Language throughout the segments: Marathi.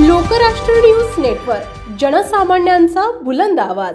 लोकराष्ट्र न्यूज नेटवर्क जनसामान्यांचा बुलंद आवाज.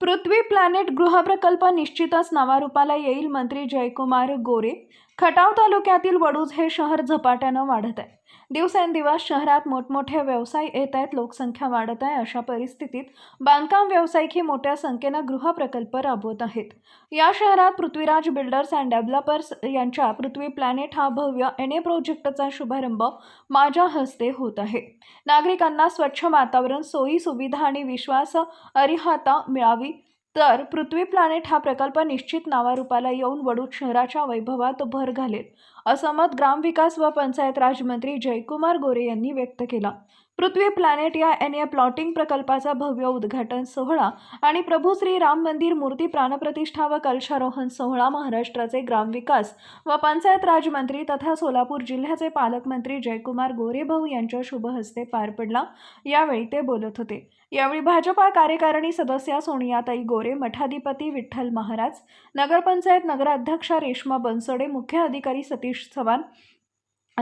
पृथ्वी प्लॅनेट गृहप्रकल्प निश्चितच नावारूपाला येईल मंत्री जयकुमार गोरे. खटाव तालुक्यातील वडूज हे शहर झपाट्यानं वाढत आहे. दिवसेंदिवस शहरात मोठमोठे व्यवसाय येत आहेत लोकसंख्या वाढत आहे अशा परिस्थितीत बांधकाम व्यावसायिक ही मोठ्या संख्येनं गृहप्रकल्प राबवत आहेत. या शहरात पृथ्वीराज बिल्डर्स अँड डेव्हलपर्स यांच्या पृथ्वी प्लॅनेट हा भव्य एन ए प्रोजेक्टचा शुभारंभ माझ्या हस्ते होत आहे. नागरिकांना स्वच्छ वातावरण सोयी सुविधा आणि विश्वास अरिहाता मिळावी तर पृथ्वी प्लॅनेट हा प्रकल्प निश्चित नावारूपाला येऊन वडूज शहराच्या वैभवात भर घालेल असं मत ग्रामविकास व पंचायत राजमंत्री जयकुमार गोरे यांनी व्यक्त केला. पृथ्वी प्लॅनेट या एन ए प्लॉटिंग प्रकल्पाचा भव्य उद्घाटन सोहळा आणि प्रभू श्री राम मंदिर मूर्ती प्राणप्रतिष्ठा व कलशारोहण सोहळा महाराष्ट्राचे ग्रामविकास व पंचायत राजमंत्री तथा सोलापूर जिल्ह्याचे पालकमंत्री जयकुमार गोरेभाऊ यांच्या शुभहस्ते पार पडला. यावेळी ते बोलत होते. यावेळी भाजपा कार्यकारिणी सदस्या सोनियाताई गोरे मठाधिपती विठ्ठल महाराज नगरपंचायत नगराध्यक्षा रेश्मा बनसोडे मुख्य अधिकारी सतीश चव्हाण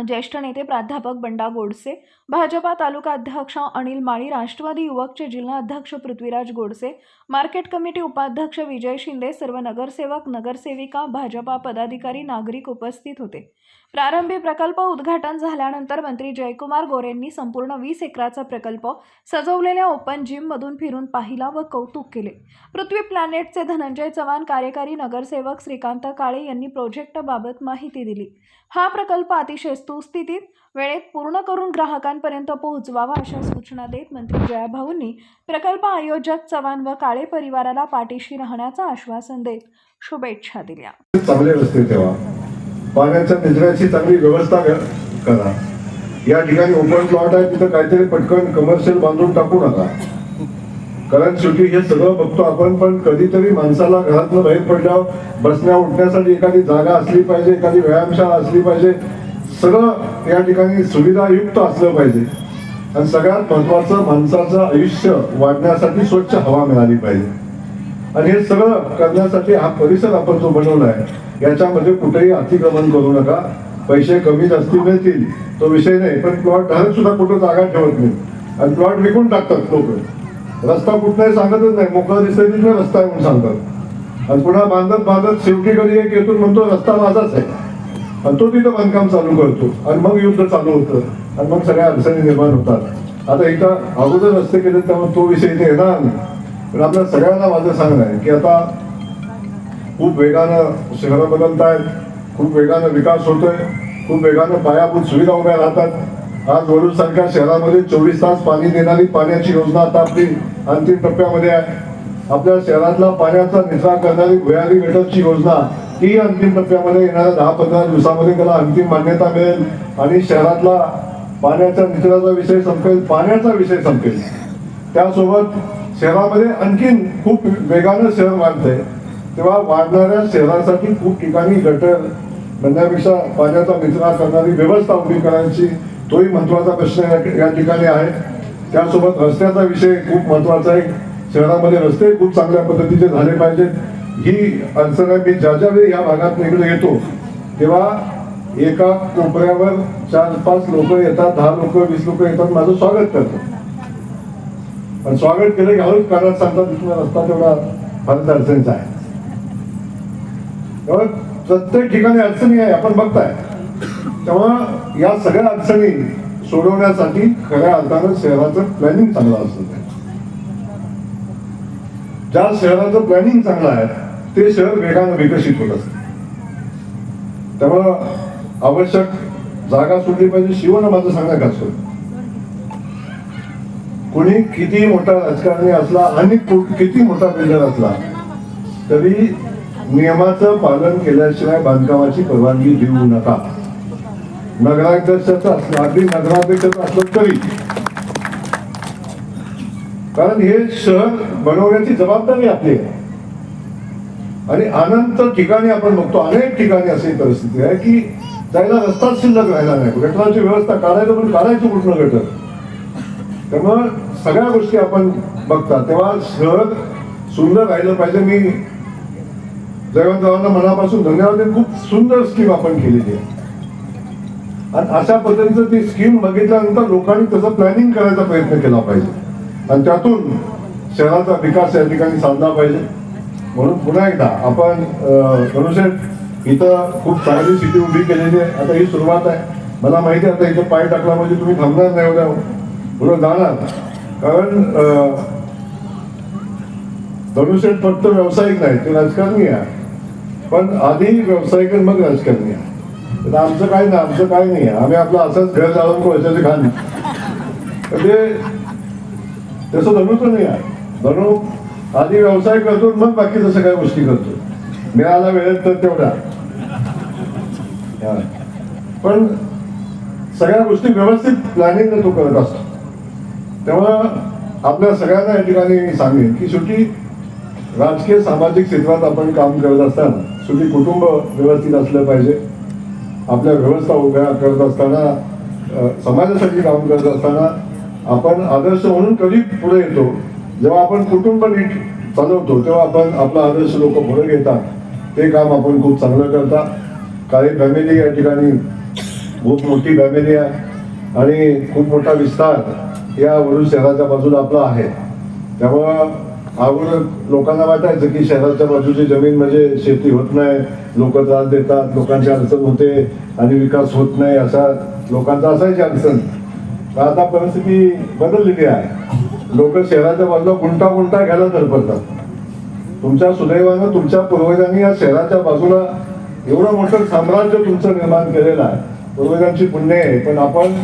ज्येष्ठ नेते प्राध्यापक बंडा गोडसे भाजपा तालुका अध्यक्ष अनिल माळी राष्ट्रवादी युवकचे जिल्हा अध्यक्ष पृथ्वीराज गोडसे मार्केट कमिटी उपाध्यक्ष विजय शिंदे सर्व नगरसेवक नगरसेविका भाजपा पदाधिकारी नागरिक उपस्थित होते. प्रारंभी प्रकल्प उद्घाटन झाल्यानंतर मंत्री जयकुमार गोरेंनी संपूर्ण वीस एकराचा प्रकल्प सजवलेल्या ओपन जिममधून फिरून पाहिला व कौतुक केले. पृथ्वी प्लॅनेटचे धनंजय चव्हाण कार्यकारी नगरसेवक श्रीकांत काळे यांनी प्रोजेक्टबाबत माहिती दिली. हा प्रकल्प अतिशय सुस्थितीत वेळेत पूर्ण करून ग्राहकांपर्यंत पोहोचवावा अशा सूचना देत मंत्री जयाभाऊंनी प्रकल्प आयोजक चव्हाण व काळे परिवाराला पाठीशी राहण्याचं आश्वासन देत शुभेच्छा दिल्या. चांगले रस्ते ठेवा. पाण्याच्या निचऱ्याची चांगली व्यवस्था करा. या ठिकाणी ओपन प्लॉट आहे तिथं काहीतरी पटकन कमर्शियल बांधून टाकू नका. कारण शेवटी हे सगळं बघतो आपण पण कधीतरी माणसाला घरातनं बाहेर पडल्यावर बसण्या उठण्यासाठी एखादी जागा असली पाहिजे एखादी व्यायामशाळा असली पाहिजे सगळं या ठिकाणी सुविधायुक्त असलं पाहिजे. आणि सगळ्यात महत्वाचं माणसाचं आयुष्य वाढण्यासाठी स्वच्छ हवा मिळाली पाहिजे. आणि हे सगळं करण्यासाठी हा परिसर आपण जो बनवला आहे याच्यामध्ये कुठेही अतिक्रमण करू नका. पैसे कमी जास्ती मिळतील तो विषय नाही. पण प्लॉट धारक सुद्धा कुठं जागा ठेवत नाही. आणि प्लॉट विकून टाकतात लोक. रस्ता कुठलाही सांगतच नाही. मोकळा दिसतोय तिथे रस्ता आहे म्हणून सांगतात. आणि पुन्हा बांधत बांधत शेवटी कधी एक येतून म्हणतो रस्ता माझाच आहे. आणि तो तिथं बांधकाम चालू करतो. आणि मग युद्ध चालू होतं. आणि मग सगळ्या अडचणी निर्माण होतात. आता इथं अगोदर रस्ते केले त्यामुळे तो विषय इथे येणार नाही. पण आपल्या सगळ्यांना माझं सांगणं आहे की आता खूप वेगानं शहरं बदलत आहेत खूप वेगानं विकास होतोय खूप वेगानं पायाभूत सुविधा उभ्या राहतात. आज वरुड सारख्या शहरामध्ये चोवीस तास पाणी देणारी पाण्याची योजना आता आपली अंतिम टप्प्यामध्ये आहे. आपल्या शहरातला पाण्याचा निचरा करणारी भुयारी गटरची योजना ही अंतिम टप्प्यामध्ये येणाऱ्या दहा पंधरा दिवसामध्ये त्याला अंतिम मान्यता मिळेल आणि शहरातला पाण्याचा निचराचा विषय संपेल पाण्याचा विषय संपेल. त्यासोबत शहरामध्ये आणखीन खूप वेगानं शहर वाढतंय. तेव्हा वाढणाऱ्या शहरासाठी खूप ठिकाणी गटर बनण्यापेक्षा पाण्याचा निचरा करणारी व्यवस्था उभी करायची तोही महत्त्वाचा प्रश्न या- या ठिकाणी आहे. त्यासोबत रस्त्याचा विषय खूप महत्त्वाचा आहे. शहरामध्ये रस्ते खूप चांगल्या पद्धतीचे झाले पाहिजेत. ही अडचण मी ज्या ज्या वेळी या भागात इकडे येतो तेव्हा एका कोपऱ्यावर चार पाच लोक येतात दहा लोक वीस लोक येतात माझं स्वागत करतात. पण स्वागत केलं की कारण सांगतात इथला रस्ता तेवढा फारच अडचणीचा आहे. तेव्हा प्रत्येक ठिकाणी अडचणी आहे आपण बघताय. तेव्हा या सगळ्या अडचणी सोडवण्यासाठी खऱ्या अर्थानं शहराचं प्लॅनिंग चांगलं असतं. ज्या शहराचं प्लॅनिंग चांगलं आहे ते शहर वेगानं विकसित होत असत. त्यामुळं आवश्यक जागा सोडली पाहिजे शिवनं माझं सांगणं घातलं कोणी किती मोठा राजकारणी असला आणि किती मोठा बिल्डर असला तरी नियमाचं पालन केल्याशिवाय बांधकामाची परवानगी देऊ नका. नगराध्यक्षाचं असलं अगदी नगराध्यक्षाचं असलं तरी. कारण हे शहर बनवण्याची जबाबदारी आपली आहे. आणि अनंत ठिकाणी आपण बघतो अनेक ठिकाणी अशी परिस्थिती आहे की जायला रस्ताच शिल्लक राहिला नाही. गटराची व्यवस्था काढायचं पण काढायचं कुठलं गटर? त्यामुळं सगळ्या गोष्टी आपण बघता तेव्हा शहर सुंदर राहिलं पाहिजे. मी जयवंतरावांना मनापासून धन्यवाद खूप सुंदर स्कीम आपण केलेली आहे. आणि अशा पद्धतीचं ती स्कीम बघितल्यानंतर लोकांनी तसं प्लॅनिंग करायचा प्रयत्न केला पाहिजे. आणि त्यातून शहराचा विकास या ठिकाणी साधला पाहिजे. म्हणून पुन्हा एकदा आपण धनुषेट इथं खूप चांगली स्थिती उभी केलेली आहे. आता ही सुरुवात आहे. मला माहिती आहे आता इथं पाय टाकला म्हणजे तुम्ही थांबणार नाही एवढ्या पुढं जाणार. कारण अं, धनुषेट फक्त व्यावसायिक नाही ते राजकारणी आहे. पण आधी व्यावसायिक आणि मग राजकारणी आहे. तर आमचं काय नाही आमचं काय नाही. आहे आम्ही आपलं असंच घर जाळून पैशाचे खाली तर ते तसं धनुचं नाही आहे. धनु आधी व्यवसाय करतो मग बाकी सगळ्या काही गोष्टी करतो. मिळाला वेळेत तर तेवढा. पण सगळ्या गोष्टी व्यवस्थित प्लॅनिंग तो करत असतो. त्यामुळं आपल्या सगळ्यांना या ठिकाणी सांगेन की शेवटी राजकीय सामाजिक क्षेत्रात आपण काम करत असताना शेवटी कुटुंब व्यवस्थित असलं पाहिजे. आपल्या व्यवस्था उभ्या करत असताना समाजासाठी काम करत असताना आपण आदर्श म्हणून कधी पुढे येतो जेव्हा आपण कुटुंब नीट चालवतो तेव्हा आपण आपला आदर्श लोक पुढे घेतात. ते काम आपण खूप चांगलं करता काही फॅमिली या ठिकाणी खूप मोठी फॅमिली आहे आणि खूप मोठा विस्तार या वडूर शहराच्या बाजूला आपला आहे. त्यामुळं अगोदर लोकांना वाटायचं की शहराच्या बाजूची जमीन म्हणजे शेती होत नाही लोक त्रास देतात लोकांची अडचण होते आणि विकास होत नाही असा लोकांचा असायची अडचण. आता परिस्थिती बदललेली आहे. लोक शहराच्या बाजूला गुंटा गुंटा घ्यायला धडपडतात. तुमच्या सुदैवानं तुमच्या पूर्वजांनी या शहराच्या बाजूला एवढं मोठं साम्राज्य तुमचं निर्माण केलेलं आहे. पूर्वजांची पुण्य आहे पण आपण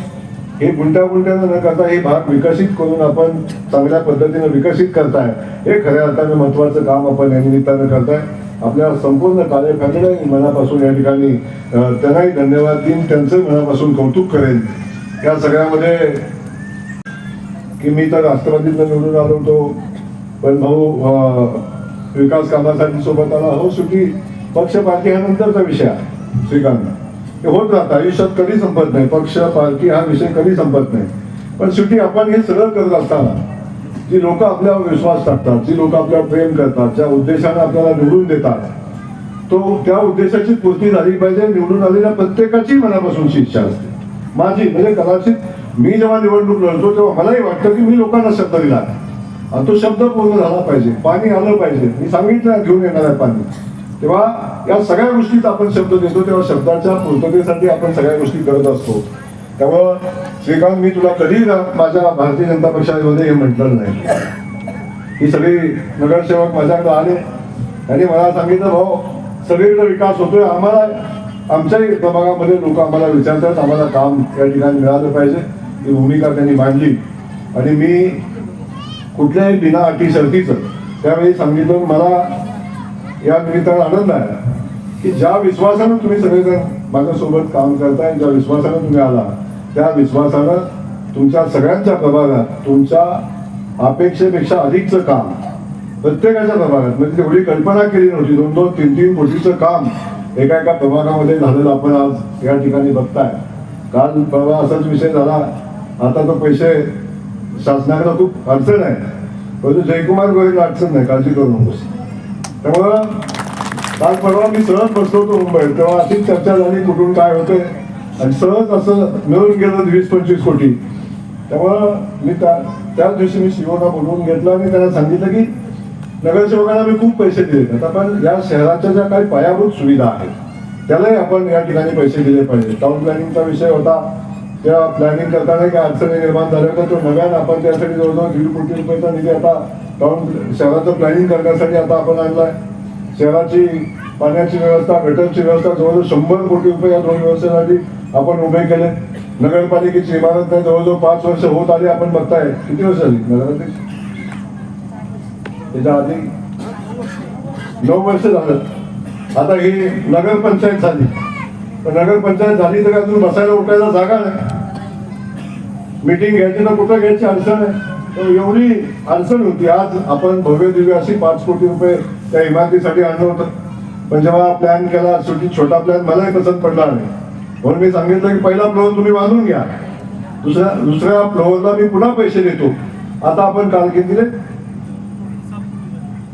हे गुंट्या गुंट्यानं न करता हे भाग विकसित करून आपण चांगल्या पद्धतीनं विकसित करताय. हे खऱ्या अर्थाने महत्वाचं काम आपण या निमित्तानं करताय. आपल्या संपूर्ण कार्यकर्त्यांनी मनापासून या ठिकाणी त्यांनाही धन्यवाद देईन. त्यांचं मनापासून कौतुक करेन. या सगळ्यामध्ये की मी तर राष्ट्रवादीतनं निवडून आलो होतो पण भाऊ अं, विकास कामासाठी सोबत आला. हो सुटी पक्ष पार्टी हा नंतरचा विषय आहे श्रीकांत होत राहतं. आयुष्यात कधी संपत नाही. पक्ष पार्टी हा विषय कधी संपत नाही. पण सुटी आपण हे सरळ करत असताना जी लोक आपल्यावर विश्वास टाकतात जी लोक आपल्यावर प्रेम करतात ज्या उद्देशाने आपल्याला निवडून देतात तो त्या उद्देशाची पूर्ती झाली पाहिजे. निवडून आलेल्या प्रत्येकाची मनापासूनची इच्छा असते. माझी म्हणजे कदाचित मी जेव्हा निवडणूक लढतो तेव्हा मलाही वाटतं की मी लोकांना शब्द दिला. आणि तो शब्द पूर्ण झाला पाहिजे. पाणी आलं पाहिजे. मी सांगितलं घेऊन येणार आहे पाणी. तेव्हा या सगळ्या गोष्टीत आपण शब्द देतो तेव्हा शब्दाच्या पूर्ततेसाठी आपण सगळ्या गोष्टी करत असतो. त्यामुळं श्रीकांत मी तुला कधी माझ्या भारतीय जनता पक्षामध्ये हे म्हटलं नाही. ही सगळी नगरसेवक माझ्याकडे आले. त्यांनी मला सांगितलं भाऊ सगळीकडे विकास होतोय. आम्हाला आमच्याही प्रभागामध्ये लोक आम्हाला विचारतात आम्हाला काम या ठिकाणी मिळालं पाहिजे. ही भूमिका त्यांनी मांडली. आणि मी कुठल्याही बिना अटी शर्तीचं त्यावेळी सांगितलं मला या निमित्तानं आनंद आहे की ज्या विश्वासानं तुम्ही सगळेजण माझ्यासोबत काम करताय ज्या विश्वासानं तुम्ही आला त्या विश्वासानं तुमच्या सगळ्यांच्या प्रभागात तुमच्या अपेक्षेपेक्षा अधिकचं काम प्रत्येकाच्या प्रभागात म्हणजे तेवढी कल्पना केली नव्हती दोन दोन तीन तीन कोटीचं काम एका एका प्रभागामध्ये झालेलं आपण आज या ठिकाणी बघताय. काल परवा असाच विषय झाला आता तो पैसे शासनाकडे खूप अडचण आहे. परंतु जयकुमार गोरेला अडचण नाही काळजी करू नकोस त्यामुळं काल परवा मी सहज बसलो होतो मुंबईत. तेव्हा अशीच चर्चा झाली कुठून काय होते आणि सहज असं मिळून गेलं वीस पंचवीस कोटी. त्यामुळं मी त्या त्याच दिवशी मी शिवला बोलवून घेतलं आणि त्यांना सांगितलं की नगरसेवकांना मी खूप पैसे दिले आता पण या शहराच्या ज्या काही पायाभूत सुविधा आहेत त्यालाही आपण या ठिकाणी पैसे दिले पाहिजे टाउन प्लॅनिंगचा विषय होता. त्या प्लॅनिंग करताना काही अडचणी निर्माण झाल्या. होत्या तो नव्यानं आपण त्यासाठी जवळजवळ दीड कोटी रुपयाचा निधी आता टाउन शहराचं प्लॅनिंग करण्यासाठी आता आपण आणलाय. शहराची पाण्याची व्यवस्था गटरची व्यवस्था जवळजवळ शंभर कोटी रुपये या दोन व्यवस्थेसाठी आपण उभे केले. नगरपालिकेची इमारत नाही जवळजवळ पाच वर्ष होत आली आपण बघताय. किती वर्ष झाली? नगराध्यक्ष त्याच्या आधी नऊ वर्ष झालं. आता ही नगरपंचायत झाली. पण नगरपंचायत झाली तर अजून बसायला उठायला जागा नाही. मीटिंग घ्यायची तर कुठं घ्यायची अडचण आहे? तर एवढी अडचण होती. आज आपण भव्य दिव्य अशी पाच कोटी रुपये त्या इमारतीसाठी आणलं होतं. पण जेव्हा प्लॅन केला छोटी छोटा प्लॅन मलाही पसंत पडला नाही. म्हणून मी सांगितलं की पहिला फ्लोअर तुम्ही बांधून घ्या. दुसऱ्या दुसऱ्या फ्लोअरला मी पुन्हा पैसे देतो. आता आपण काल किती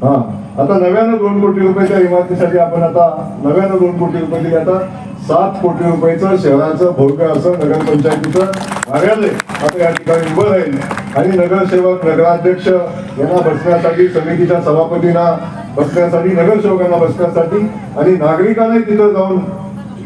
हा. आता नव्यानं दोन कोटी रुपये त्या इमारतीसाठी आपण आता नव्यानं दोन कोटी रुपये दिले. आता सात कोटी रुपयाचं शहराचं भव्य असं नगरपंचायतीचं कार्यालय आता या ठिकाणी उभं राहील आणि नगरसेवक नगराध्यक्ष यांना बसण्यासाठी समितीच्या सभापतींना बसण्यासाठी नगरसेवकांना बसण्यासाठी आणि नागरिकांनाही तिथं जाऊन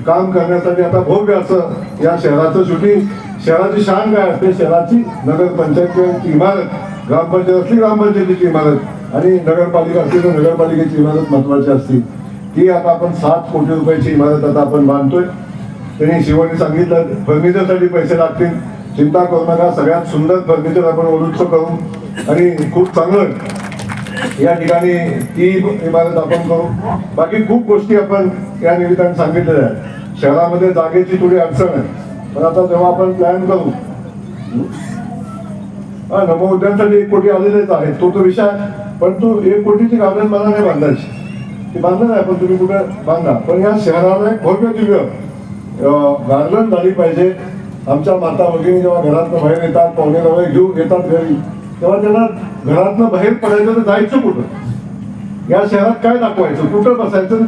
काम करण्यासाठी आता भव्य असं या शहराचं शूटिंग शहराची शान काय असते? शहराची नगरपंचायत इमारत ग्रामपंचायत असली ग्रामपंचायतीची इमारत. आणि नगरपालिका असली तर नगरपालिकेची इमारत महत्वाची असते. ती आता आपण सात कोटी रुपयाची इमारत आता आपण बांधतोय. त्यांनी शिवानी सांगितलं फर्निचरसाठी पैसे लागतील. चिंता करू नका सगळ्यात सुंदर फर्निचर आपण ओळख करू. आणि खूप चांगलं या ठिकाणी ती इमारत आपण करू. बाकी खूप गोष्टी आपण या निमित्ताने सांगितलेल्या आहेत. शहरामध्ये जागेची थोडी अडचण आहे. पण आता जेव्हा आपण प्लॅन करू हा नमो उद्यानसाठी एक कोटी आलेलेच आहे तो तो विषय पण तू एक कोटीची गार्डन मला नाही बांधायची ती बांधलं आहे पण तुम्ही कुठं बांधा पण या शहराला एक भव्य दिव्य गार्डन झाली पाहिजे. आमच्या माता भगिनी जेव्हा घरातनं बाहेर येतात पाहुणे रवळे घेऊन येतात घरी तेव्हा त्यांना घरातनं बाहेर पडायचं तर जायचं कुठं? या शहरात काय दाखवायचं? कुठं बसायचं?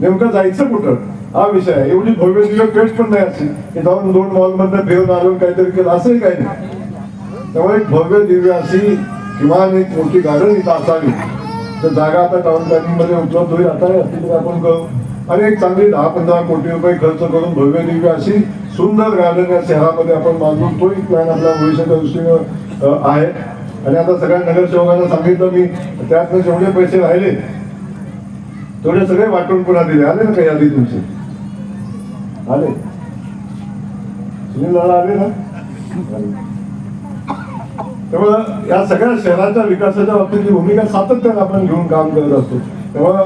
नेमकं जायचं कुठं? हा विषय आहे. एवढी भव्य दिव्य पेट पण नाही अशी. की जाऊन दोन मॉल मधनं फिरून आलो काहीतरी केलं असंही काही नाही. त्यामुळे एक भव्य दिव्य अशी किमान एक मोठी गार्डन इथं असावी. तर जागा आता टाउन प्लॅनिंगमध्ये उपलब्ध होईल. आता असतील तर आपण करू. आणि एक चांगली दहा पंधरा कोटी रुपये खर्च करून भव्य दिव्य अशी सुंदर गार्डन या शहरामध्ये आपण बांधून तो एक प्लॅन आपल्या भविष्याच्या दृष्टीनं आहे. आणि आता सगळ्या नगरसेवकांना सांगितलं मी त्यातनं जेवढे पैसे राहिले तेवढे सगळे वाटून पुन्हा दिले. आले ना काही आधी तुमचे? आले? सुनील दादा आले ना? तेव्हा या सगळ्या शहराच्या विकासाच्या बाबतीतली भूमिका सातत्याने आपण घेऊन काम करत असतो. तेव्हा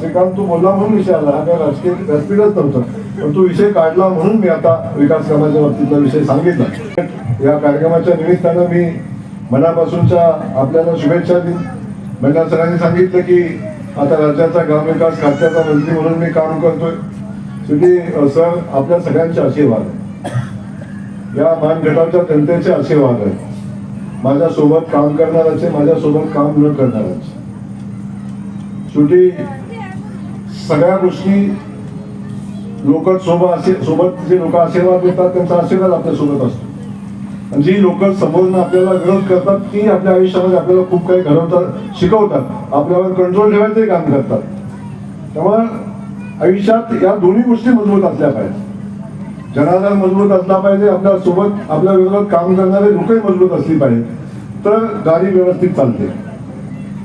श्रीकांत तू बोलला म्हणून विषय आला. हा काय राजकीय व्यासपीठच नव्हता. पण तो विषय काढला म्हणून मी आता विकास कामाच्या बाबतीतला विषय सांगितला. या कार्यक्रमाच्या निमित्तानं मी मनापासूनच्या आपल्याला शुभेच्छा दिन मंडळ सरांनी सांगितलं की आता राज्याचा ग्रामविकास खात्याचा मंत्री म्हणून मी काम करतोय. शेवटी सर आपल्या सगळ्यांचे आशीर्वाद. आहे. या मानगटाच्या जनतेचे आशीर्वाद आहेत. माझ्यासोबत काम करणाऱ्याचे माझ्यासोबत काम न करणाऱ्याचे. शेवटी सगळ्या गोष्टी लोक सोबत असे सोबत जे लोक आशीर्वाद देतात त्यांचा आशीर्वाद आपल्यासोबत असतो. आणि जी लोक समोरनं आपल्याला विरोध करतात ती आपल्या आयुष्यामध्ये आपल्याला खूप काही घडवतात शिकवतात. आपल्यावर कंट्रोल ठेवायचंही काम करतात. त्यामुळे आयुष्यात या दोन्ही गोष्टी मजबूत असल्या पाहिजे जनाधार मजबूत असला पाहिजे आपल्यासोबत आपल्या विरोधात काम करणारे लोकही मजबूत असली पाहिजे. तर गाडी व्यवस्थित चालते.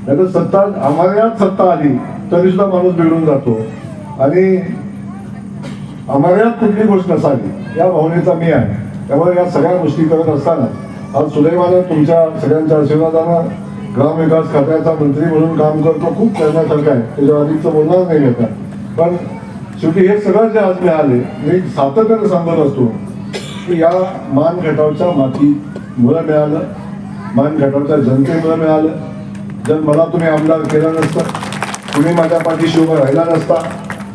नाही सत्ता आम्हाला सत्ता आली तरी सुद्धा माणूस बिघडून जातो. आणि आम्हाला कुठली गोष्ट नसावी या भावनेचा मी आहे. त्यामुळे या सगळ्या गोष्टी करत असताना आज सुदैवानं तुमच्या सगळ्यांच्या आशीर्वादानं ग्रामविकास खात्याचा मंत्री म्हणून काम करतो खूप करण्यासारखं आहे. त्याच्या अधिकचं बोलणार नाही घेता पण शेवटी हे सगळं जे आज मिळाले मी सातत्याने सांगत असतो की या मान घटावच्या माती मुलं मिळालं मान घटावच्या जनतेमुळे मिळालं. जर मला तुम्ही आमदार केला नसतं तुम्ही माझ्या पाठीशी उभं राहिला नसता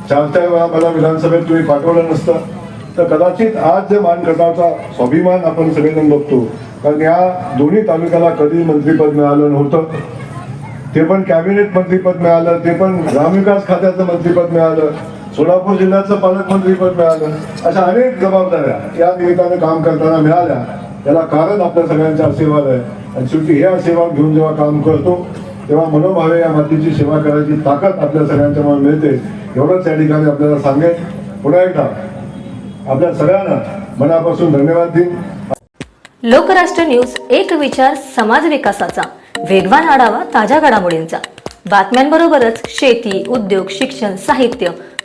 चार चार वेळा मला विधानसभेत तुम्ही पाठवलं नसतं तर कदाचित आज जे मान गटाचा स्वाभिमान आपण सगळेजण बघतो कारण या दोन्ही तालुक्याला कधी मंत्रीपद मिळालं नव्हतं ते पण कॅबिनेट मंत्रीपद मिळालं ते पण ग्रामविकास खात्याचं मंत्रीपद मिळालं सोलापूर जिल्ह्याचं पालकमंत्रीपद मिळालं. अशा अनेक जबाबदाऱ्या या निमित्तानं काम करताना मिळाल्या. याला कारण आपल्या सगळ्यांचा आशीर्वाद आहे. आणि शेवटी हे आशीर्वाद घेऊन जेव्हा काम करतो तेव्हा मनोभावे या मातीची सेवा करायची ताकद आपल्या सगळ्यांच्या मनात मिळते. एवढंच या ठिकाणी आपल्याला सांगेल पुन्हा एकदा आपल्या सगळ्यांना मनापासून धन्यवाद देईन. लोकराष्ट्र न्यूज एक विचार समाज विकासाचा. वेगवान आढावा ताज्या घडामोडींचा. बातम्यांबरोबरच शेती उद्योग शिक्षण साहित्य